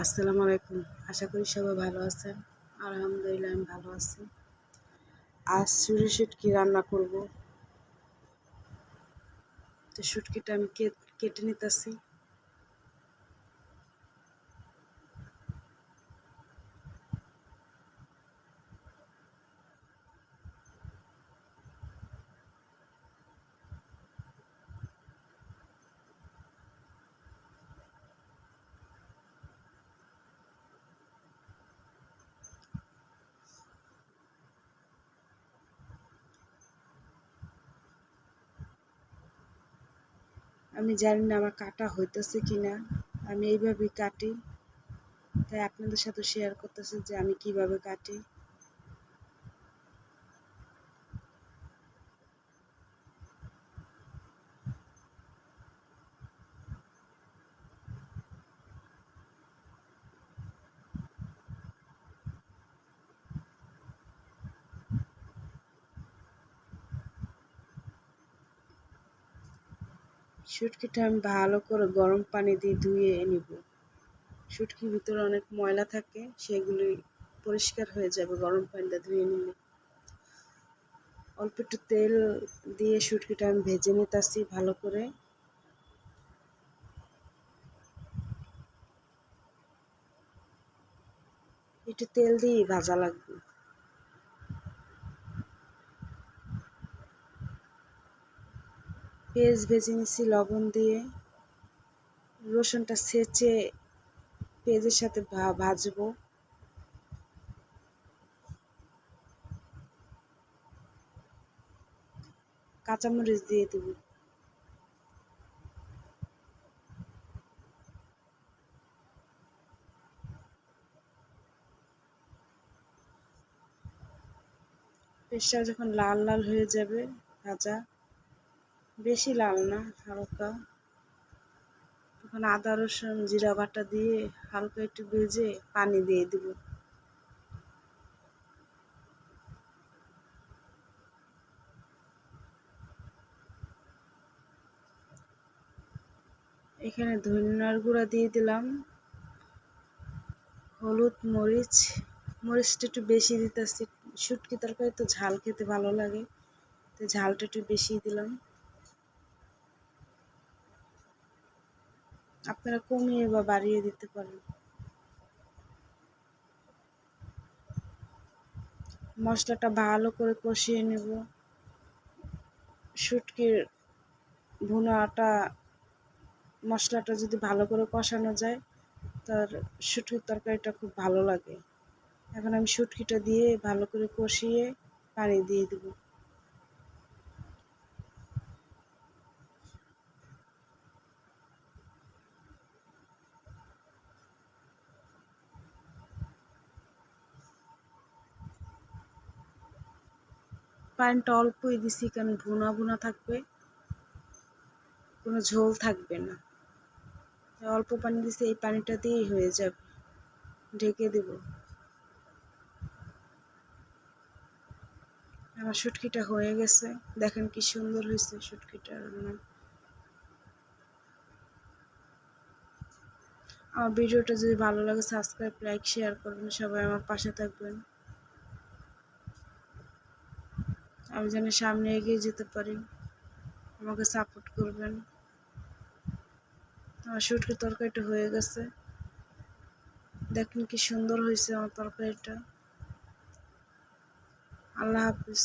আসসালামু আলাইকুম। আশা করি সবাই ভালো আছেন। আলহামদুলিল্লাহ, আমি ভালো আছি। আজ চুরি শুটকি রান্না করব। তো শুটকিটা আমি কেটে নিতেছি। আমি জানি না আমার কাটা হইতেছে কি না আমি এইভাবেই কাটি। তাই আপনাদের সাথে শেয়ার করতেছি যে আমি কীভাবে কাটি। শুটকিটা আমি ভালো করে গরম পানি দিয়ে ধুয়ে নিব। শুটকির ভিতরে অনেক ময়লা থাকে সেগুলি পরিষ্কার হয়ে যাবে গরম পানিটা ধুয়ে নিলে। অল্প একটু তেল দিয়ে শুটকিটা আমি ভেজে নিতেছি ভালো করে। একটু তেল দিয়ে ভাজা লাগবে। পেঁয়াজ ভেজে নিচ্ছি লবণ দিয়ে। রসুনটা সেচে পেঁয়াজের সাথে ভাজবো। কাঁচামরিচ দিয়ে দেব। পেস্টটা যখন লাল লাল হয়ে যাবে, ভাজা বেশি লাল না, হালকা। তখন আদা, রসুন, জিরা বাটা দিয়ে হালকা একটু ভেজে পানি দিয়ে দেব। এখানে ধনিয়ার গুঁড়া দিয়ে দিলাম। হলুদ, মরিচ। মরিচটা একটু বেশি দিতেছি। শুটকি তরকারি তো ঝাল খেতে ভালো লাগে, তো ঝালটা একটু বেশি দিলাম। আপনারা কমিয়ে বা বাড়িয়ে দিতে পারেন। মশলাটা ভালো করে কষিয়ে নেব। শুটকির ভুনাটা, মশলাটা যদি ভালো করে কষানো যায়, তার শুটকির তরকারিটা খুব ভালো লাগে। এখন আমি শুটকিটা দিয়ে ভালো করে কষিয়ে পানি দিয়ে দেবো। পানিটা অল্পই দিছি কেন ভুনা ভুনা থাকবে। কোনো ঝোল থাকবে না। অল্প পানি দিছি, এই পানিটা দিয়েই হয়ে যাবে। ঢেকে দেব। আমার শুটকিটা হয়ে গেছে। দেখেন কি সুন্দর হয়েছে শুটকিটা রান্না। আমার ভিডিওটা যদি ভালো লাগে সাবস্ক্রাইব লাইক শেয়ার করবেন। সবাই আমার পাশে থাকবেন। আমি যেন সামনে এগিয়ে যেতে পারি। আমাকে সাপোর্ট করবেন। আমার শুটকি তরকারিটা হয়ে গেছে। দেখেন কি সুন্দর হয়েছে আমার তরকারিটা। আল্লাহ হাফিজ।